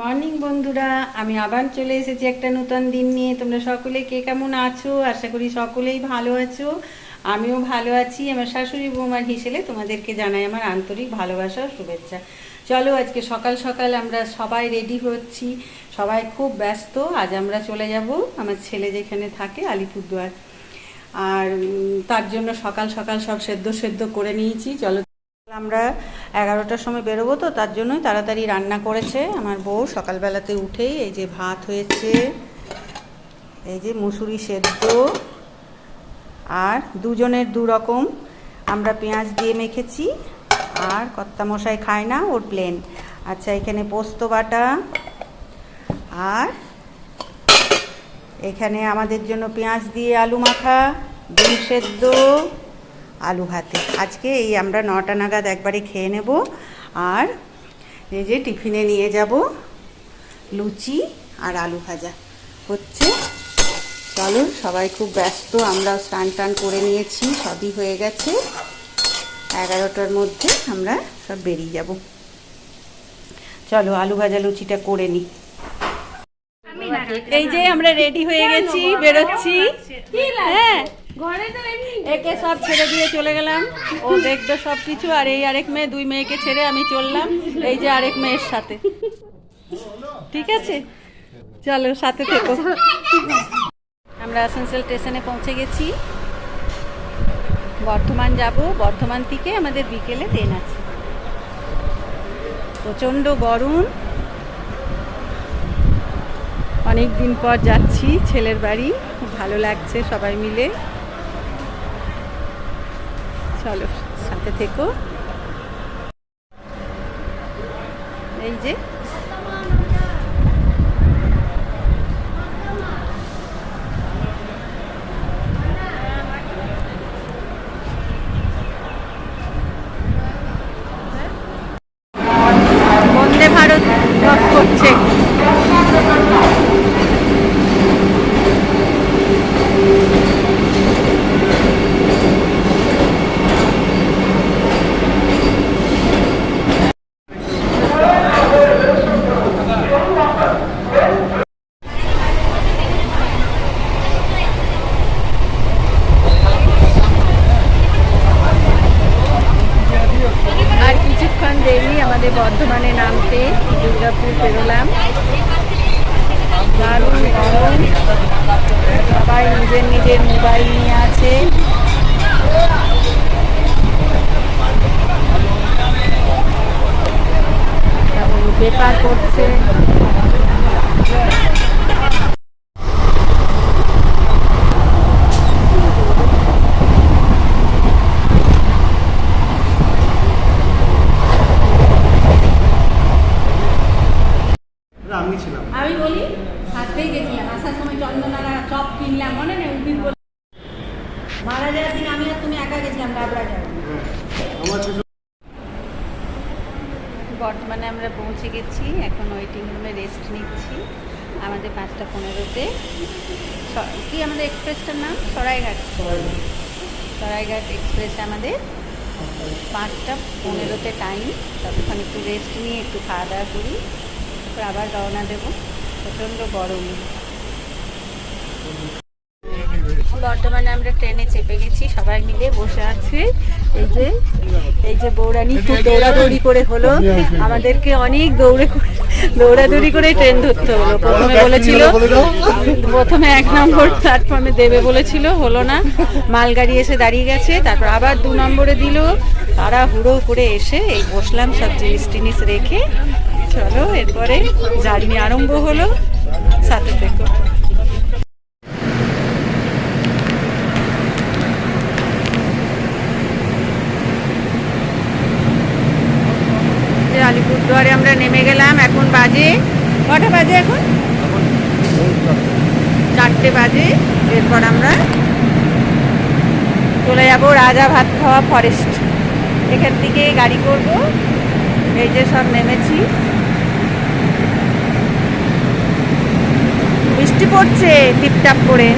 Morning বন্ধুরা, আমি আবার চলে এসেছি একটা নতুন দিন নিয়ে। তোমরা সকলে কে কেমন আছো? আশা করি সকলেই ভালো আছো। আমিও ভালো আছি। আমার শাশুড়ি বৌমার হিসেবে তোমাদেরকে জানাই আমার আন্তরিক ভালোবাসা ও শুভেচ্ছা। চলো, আজকে সকাল সকাল আমরা সবাই রেডি হচ্ছি। সবাই খুব ব্যস্ত। আজ আমরা চলে যাব আমার ছেলে যেখানে থাকে, আলিপুরদুয়ার। আর তার জন্য সকাল সকাল সব সেদ্ধ সেদ্ধ করে নিয়েছি। চলো, আমরা এগারোটার সময় বেরোবো তো, তার জন্যই তাড়াতাড়ি রান্না করেছে আমার বউ। সকালবেলাতে উঠেই এই যে ভাত হয়েছে, এই যে মুসুরি সেদ্ধ, আর দুজনের দু রকম। আমরা পেঁয়াজ দিয়ে মেখেছি, আর কর্তা মশাই খায় না, ওর প্লেন আচ্ছা এখানে পোস্ত বাটা, আর এখানে আমাদের জন্য পেঁয়াজ দিয়ে আলু মাখা, ডিম সেদ্ধ আলু ভাতে। আজকে এই আমরা নটা নাগাদ একবারে খেয়ে নেব। আর এই যে টিফিনে নিয়ে যাব লুচি আর আলু ভাজা। হচ্ছে চলো সবাই খুব ব্যস্ত আমরা স্নান টান করে নিয়েছি সবই হয়ে গেছে। এগারোটার মধ্যে আমরা সব বেরিয়ে যাব। চলো আলু ভাজা লুচিটা করে নিই এই যে আমরা রেডি হয়ে গেছি বেরোচ্ছি। হ্যাঁ একে সব ছেড়ে দিয়ে চলে গেলাম। ও দেখবে সব কিছু আর এই আরেক মেয়ে, দুই মেয়েকে ছেড়ে আমি চললাম, এই যে আরেক মেয়ের সাথে। ঠিক আছে? চলো, সাথে থেকো। আমরা আসানসোল স্টেশনে পৌঁছে গেছি। বর্ধমান যাব। বর্ধমান থেকে আমাদের বিকেলে ট্রেন আছে। প্রচণ্ড গরম। অনেক দিন পর যাচ্ছি, ছেলের বাড়ি। ভালো লাগছে সবাই মিলে। চলো সাথে থেকো। এই যে আমাদের বর্ধমানে নামতে দুর্গাপুর পেরোলাম দারুণ গরম। সবাই নিজের নিজের মোবাইল নিয়ে আছে। ব্যাপার করছে না, আমি ছিলাম আমি বলি সাথেই গেছিলাম আসার সময় চন্দনারা চপ কিনলাম মনে নেই উদিন বলে মারা যাওয়ার দিন আমি আর তুমি একা গেছিলাম ডাবরা যাওয়া হ্যাঁ, আমার ছিল বর্তমানে আমরা পৌঁছে গেছি, এখন ওয়েটিং রুমে রেস্ট নিচ্ছি। আমাদের পাঁচটা পনেরোতে। কি আমাদের এক্সপ্রেসটার নাম? সরাইঘাট। সরাইঘাট এক্সপ্রেস আমাদের পাঁচটা পনেরোতে টাইম ততক্ষণ একটু রেস্ট নিয়ে একটু খাওয়া দাওয়া করি। তারপর আবার রওনা দেবো। প্রচণ্ড গরম। বর্তমানে আমরা ট্রেনে চেপে গেছি সবাই মিলে বসে আছে। এই যে এই যে বৌরানি খুব দৌড়াদৌড়ি করে হলো। আমাদেরকে অনেক দৌড়ে দৌড়াদৌড়ি করে ট্রেন ধরতে হলো। প্রথমে বলেছিল প্রথমে এক নম্বর প্ল্যাটফর্মে দেবে বলেছিল হলো না। মালগাড়ি এসে দাঁড়িয়ে গেছে তারপর আবার দু নম্বরে দিল। তারা হুড়ো করে এসে এই বসলাম সব জিনিস টিনিস রেখে। চলো এরপরে জার্নি আরম্ভ হলো। সাথে থেকে। আলিপুরদুয়ারে আমরা নেমে গেলাম, এখন বাজে কটা বাজে এখন? চারটে বাজে, এরপর আমরা চলে যাব রাজা ভাত খাওয়া ফরেস্ট এখান থেকে গাড়ি করব, এই যে সব নেমেছি। বৃষ্টি পড়ছে, টিপটাপ করে।